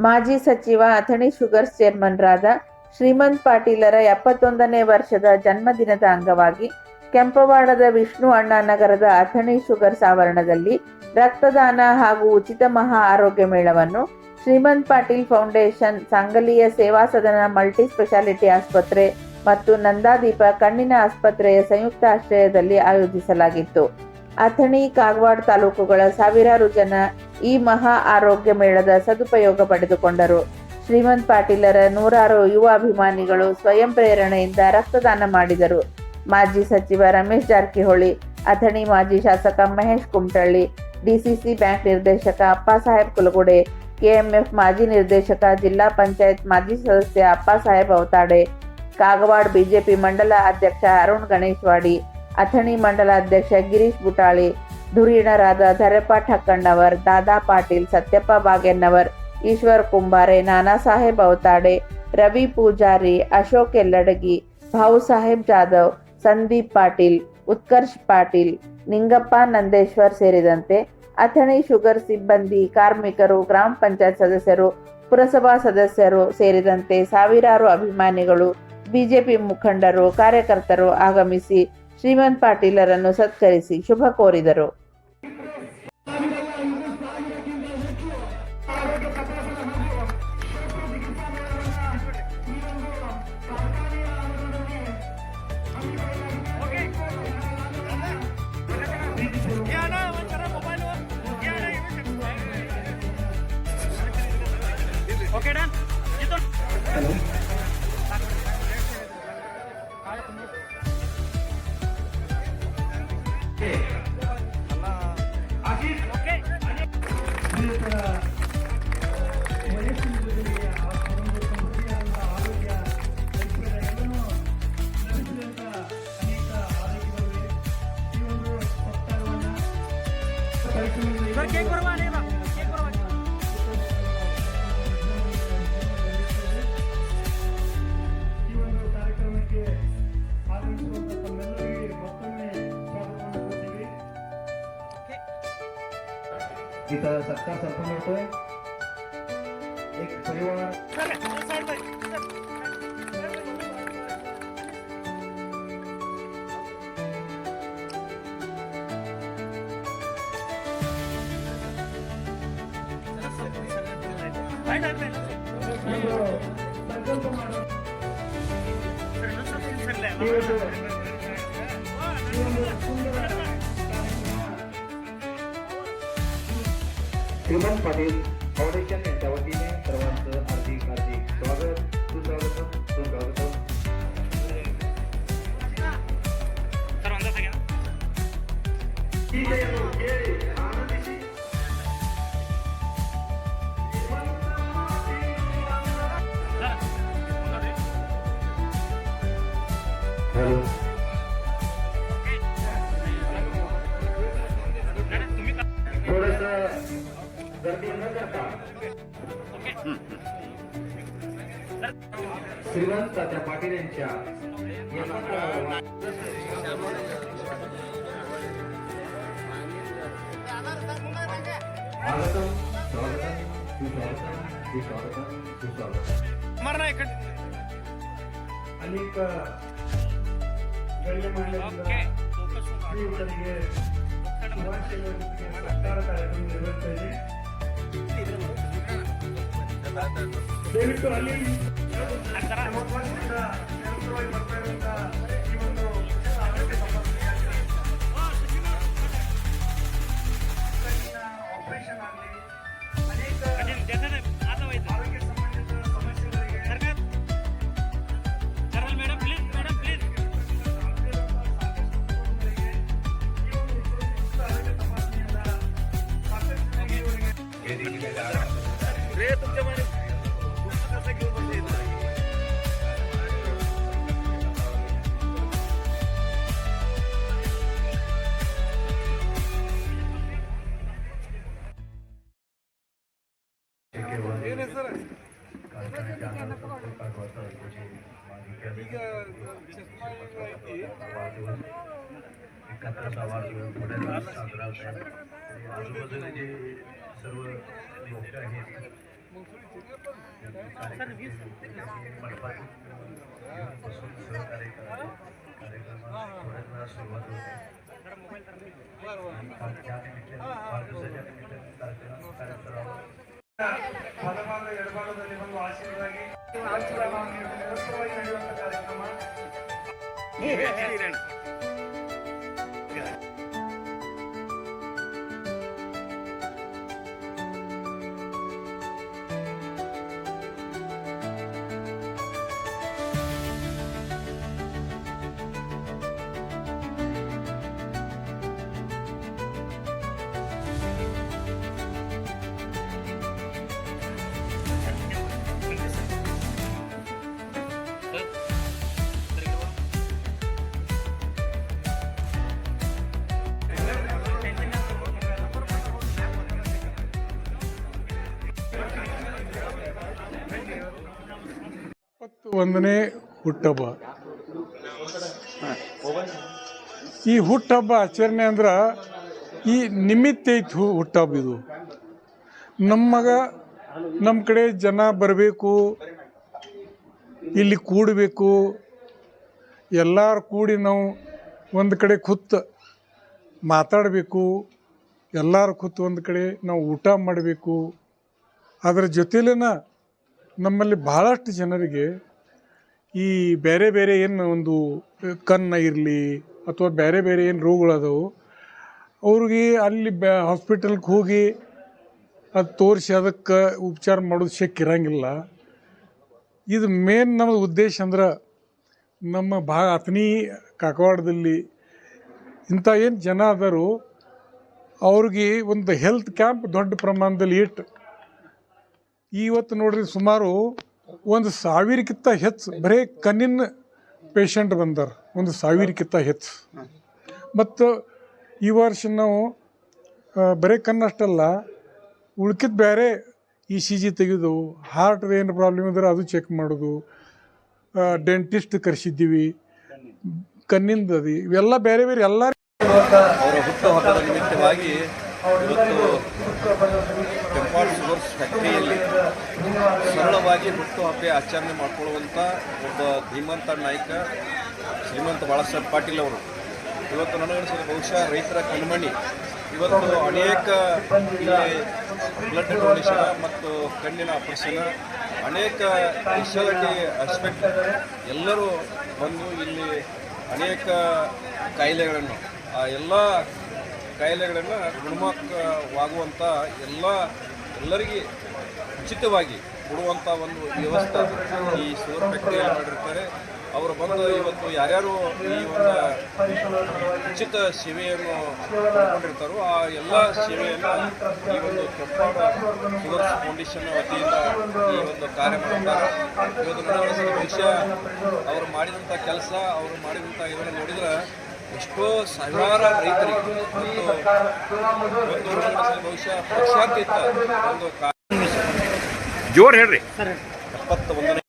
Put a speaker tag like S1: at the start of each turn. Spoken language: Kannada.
S1: ಮಾಜಿ ಸಚಿವ ಅಥಣಿ ಶುಗರ್ಸ್ ಚೇರ್ಮನ್ರಾದ ಶ್ರೀಮಂತ್ ಪಾಟೀಲರ ಎಪ್ಪತ್ತೊಂದನೇ ವರ್ಷದ ಜನ್ಮದಿನದ ಅಂಗವಾಗಿ ಕೆಂಪವಾಡದ ವಿಷ್ಣು ಅಣ್ಣ ನಗರದ ಅಥಣಿ ಶುಗರ್ಸ್ ಆವರಣದಲ್ಲಿ ರಕ್ತದಾನ ಹಾಗೂ ಉಚಿತ ಮಹಾ ಆರೋಗ್ಯ ಮೇಳವನ್ನು ಶ್ರೀಮಂತ್ ಪಾಟೀಲ್ ಫೌಂಡೇಶನ್ ಸಾಂಗಲೀಯ ಸೇವಾ ಸದನ ಮಲ್ಟಿ ಸ್ಪೆಷಾಲಿಟಿ ಆಸ್ಪತ್ರೆ ಮತ್ತು ನಂದಾದೀಪ ಕಣ್ಣಿನ ಆಸ್ಪತ್ರೆಯ ಸಂಯುಕ್ತ ಆಶ್ರಯದಲ್ಲಿ ಆಯೋಜಿಸಲಾಗಿತ್ತು. ಅಥಣಿ, ಕಾಗವಾಡ ತಾಲೂಕುಗಳ ಸಾವಿರಾರು ಜನ ಈ ಮಹಾ ಆರೋಗ್ಯ ಮೇಳದ ಸದುಪಯೋಗ ಪಡೆದುಕೊಂಡರು. ಶ್ರೀಮಂತ್ ಪಾಟೀಲರ ನೂರಾರು ಯುವ ಅಭಿಮಾನಿಗಳು ಸ್ವಯಂ ಪ್ರೇರಣೆಯಿಂದ ರಕ್ತದಾನ ಮಾಡಿದರು. ಮಾಜಿ ಸಚಿವ ರಮೇಶ್ ಜಾರಕಿಹೊಳಿ, ಅಥಣಿ ಮಾಜಿ ಶಾಸಕ ಮಹೇಶ್ ಕುಮಟಳ್ಳಿ, ಡಿಸಿಸಿ ಬ್ಯಾಂಕ್ ನಿರ್ದೇಶಕ ಅಪ್ಪಾಸಾಹೇಬ್ ಕುಲಗುಡೆ, ಕೆಎಂಎಫ್ ಮಾಜಿ ನಿರ್ದೇಶಕ ಜಿಲ್ಲಾ ಪಂಚಾಯತ್ ಮಾಜಿ ಸದಸ್ಯ ಅಪ್ಪಾಸಾಹೇಬ್ ಅವತಾಡೆ ಕಾಗವಾಡ ಬಿಜೆಪಿ ಮಂಡಲ ಅಧ್ಯಕ್ಷ ಅರುಣ್ ಗಣೇಶ್ವಾಡಿ ಅಥಣಿ ಮಂಡಲ ಅಧ್ಯಕ್ಷ ಗಿರೀಶ್ ಬುಟಾಳಿ ಧುರೀಣರಾದ ಧರಪ್ಪ ಠಕ್ಕಣ್ಣವರ್ ದಾದಾ ಪಾಟೀಲ್, ಸತ್ಯಪ್ಪ ಬಾಗೆನ್ನವರ್ ಈಶ್ವರ್ ಕುಂಬಾರೆ, ನಾನಾ ಸಾಹೇಬ್ ಅವತಾಡೆ ರವಿ ಪೂಜಾರಿ, ಅಶೋಕ್ ಎಲ್ಲಡಗಿ, ಭಾವು ಸಾಹೇಬ್ ಜಾಧವ್, ಸಂದೀಪ್ ಪಾಟೀಲ್, ಉತ್ಕರ್ಷ್ ಪಾಟೀಲ್, ನಿಂಗಪ್ಪ ನಂದೇಶ್ವರ್ ಸೇರಿದಂತೆ ಅಥಣಿ ಶುಗರ್ ಸಿಬ್ಬಂದಿ, ಕಾರ್ಮಿಕರು, ಗ್ರಾಮ ಪಂಚಾಯತ್ ಸದಸ್ಯರು, ಪುರಸಭಾ ಸದಸ್ಯರು ಸೇರಿದಂತೆ ಸಾವಿರಾರು ಅಭಿಮಾನಿಗಳು, ಬಿಜೆಪಿ ಮುಖಂಡರು, ಕಾರ್ಯಕರ್ತರು ಆಗಮಿಸಿ ಶ್ರೀಮಂತ್ ಪಾಟೀಲರನ್ನು ಸತ್ಕರಿಸಿ ಶುಭ ಕೋರಿದರು.
S2: Okay, done kita
S3: letakkan satu motor ik keluar
S4: Shrimant Patil foundation यांच्या वतीने सर्वांचं हार्दिक हार्दिक स्वागत. सुस्वागतम सुस्वागतम.
S2: ಸರ್
S4: गर्दी न करता. श्रीमंत त्या पाटील यांच्या
S3: अनेक कार्यक्रम निर्माण ದಯವಿಟ್ಟು ಅಲ್ಲಿ
S4: एकत्र वाढवून पुढे साजरा होत आहे आजूबाजूला जे सर्व लोक आहेत
S3: ಬಲಭಾಗ ಎಡಭಾಗದಲ್ಲಿ ಒಂದು ಆಶೀರ್ವಾದಿ ಆಶೀರ್ವಾದ ನಿರಂತರವಾಗಿ ನಡೆಯುವಂಥ ಕಾರ್ಯಕ್ರಮ
S5: ஆட்சியாளர் ಒಂದನೇ ಹುಟ್ಟಬ್ಬ ಈ ಹುಟ್ಟಬ್ಬ ಆಚರಣೆ ಅಂದ್ರೆ ಈ ನಿಮಿತ್ತ ಐತಿ ಹುಟ್ಟಹಬ್ಬ ಇದು. ನಮ್ಮಗ ನಮ್ಮ ಕಡೆ ಜನ ಬರಬೇಕು, ಇಲ್ಲಿ ಕೂಡಬೇಕು, ಎಲ್ಲರೂ ಕೂಡಿ ನಾವು ಒಂದು ಕಡೆ ಕುತ್ ಮಾತಾಡಬೇಕು, ಎಲ್ಲರೂ ಕೂತು ಒಂದು ಕಡೆ ನಾವು ಊಟ ಮಾಡಬೇಕು. ಅದರ ಜೊತೆಲೇನ ನಮ್ಮಲ್ಲಿ ಭಾಳಷ್ಟು ಜನರಿಗೆ ಈ ಬೇರೆ ಬೇರೆ ಏನು ಒಂದು ಕಣ್ಣು ಇರಲಿ ಅಥವಾ ಬೇರೆ ಬೇರೆ ಏನು ರೋಗಗಳದವು ಅವ್ರಿಗೆ ಅಲ್ಲಿ ಬ್ಯಾ ಹಾಸ್ಪಿಟಲ್ಗೆ ಹೋಗಿ ಅದು ತೋರಿಸಿ ಅದಕ್ಕೆ ಉಪಚಾರ ಮಾಡೋದು ಶಕ್ಯ ಇರಂಗಿಲ್ಲ. ಇದು ಮೇನ್ ನಮ್ಮದು ಉದ್ದೇಶ ಅಂದ್ರೆ ನಮ್ಮ ಭಾ ಅಥಣಿ, ಕಾಕವಾಡದಲ್ಲಿ ಇಂಥ ಏನು ಜನ ಅದರು ಅವ್ರಿಗೆ ಒಂದು ಹೆಲ್ತ್ ಕ್ಯಾಂಪ್ ದೊಡ್ಡ ಪ್ರಮಾಣದಲ್ಲಿ ಇಟ್ಟು ಇವತ್ತು ನೋಡ್ರಿ ಸುಮಾರು ಒಂದು ಸಾವಿರಕ್ಕಿಂತ ಹೆಚ್ಚು, ಬರೀ ಕಣ್ಣಿನ ಪೇಷಂಟ್ ಬಂದರು. ಒಂದು ಸಾವಿರಕ್ಕಿಂತ ಹೆಚ್ಚು. ಮತ್ತು ಈ ವರ್ಷ ನಾವು ಬರೇ ಕಣ್ಣಷ್ಟಲ್ಲ, ಉಳ್ಕಿದ ಬೇರೆ ಇ ಸಿ ಜಿ ತೆಗೆದು ಹಾರ್ಟ್ ಏನು ಪ್ರಾಬ್ಲಮ್ ಇದ್ರೆ ಅದು ಚೆಕ್ ಮಾಡೋದು ಡೆಂಟಿಸ್ಟ್ ಕರೆಸಿದ್ದೀವಿ, ಕಣ್ಣಿಂದ ಅದು, ಇವೆಲ್ಲ ಬೇರೆ ಬೇರೆ ಎಲ್ಲ
S6: ಅವರ ನಿಮಿತ್ತವಾಗಿ ಇವತ್ತು ಫ್ಯಾಕ್ಟ್ರಿಯಲ್ಲಿ ಸರಳವಾಗಿ ಹುಟ್ಟು ಹುಟ್ಟುಹಬ್ಬ ಆಚರಣೆ ಮಾಡಿಕೊಳ್ಳುವಂಥ ಒಬ್ಬ ಧೀಮಂತ ನಾಯಕ ಶ್ರೀಮಂತ ಬಾಳಾಸಾಹೇಬ್ ಪಾಟೀಲ್ ಅವರು. ಇವತ್ತು ನನಗನ್ಸಿದ ಬಹುಶಃ ರೈತರ ಕಣ್ಮಣಿ. ಇವತ್ತು ಅನೇಕ ಬ್ಲಡ್ ಡೊನೇಷನ್ ಮತ್ತು ಕಣ್ಣಿನ ಆಪರೇಷನ್ ಅನೇಕ ಸ್ಪೆಷಾಲಿಟಿ ಆಸ್ಪೆಕ್ಟ್ ಎಲ್ಲರೂ ಬಂದು ಇಲ್ಲಿ ಅನೇಕ ಕಾಯಿಲೆಗಳನ್ನು, ಆ ಎಲ್ಲ ಕಾಯಿಲೆಗಳನ್ನು ಗುಣಮುಖವಾಗುವಂಥ ಎಲ್ಲ ಎಲ್ಲರಿಗೆ ಉಚಿತವಾಗಿ ಕೊಡುವಂಥ ಒಂದು ವ್ಯವಸ್ಥೆ ಈ ಶುಗರ್ ಫ್ಯಾಕ್ಟರಿಯಲ್ಲಿ ಮಾಡಿರ್ತಾರೆ. ಅವರು ಬಂದು ಇವತ್ತು ಯಾರ್ಯಾರು ಈ ಒಂದು ಉಚಿತ ಸೇವೆಯನ್ನು ಪಡ್ಕೊಂಡಿರ್ತಾರೋ ಆ ಎಲ್ಲ ಸೇವೆಯನ್ನು ಈ ಒಂದು ಶುಗರ್ಸ್ ಫೌಂಡೇಶನ್ ವತಿಯಿಂದ ಈ ಒಂದು ಕಾರ್ಯ ಮಾಡ್ತಾರೆ. ಇವತ್ತು ವಿಷಯ ಅವರು ಮಾಡಿದಂಥ ಕೆಲಸ, ಅವರು ಮಾಡಿದಂಥ ಇದನ್ನು ನೋಡಿದ್ರೆ ಎಷ್ಟೋ ಸಾವಿರಾರು ರೈತರಿಗೆ ಬಹುಶಃ ಪಕ್ಷಾತೀತ ಒಂದು
S2: ಜೋರ್ ಹೇಳ್ರಿ
S6: ಎಪ್ಪತ್ತ ಒಂದನೇ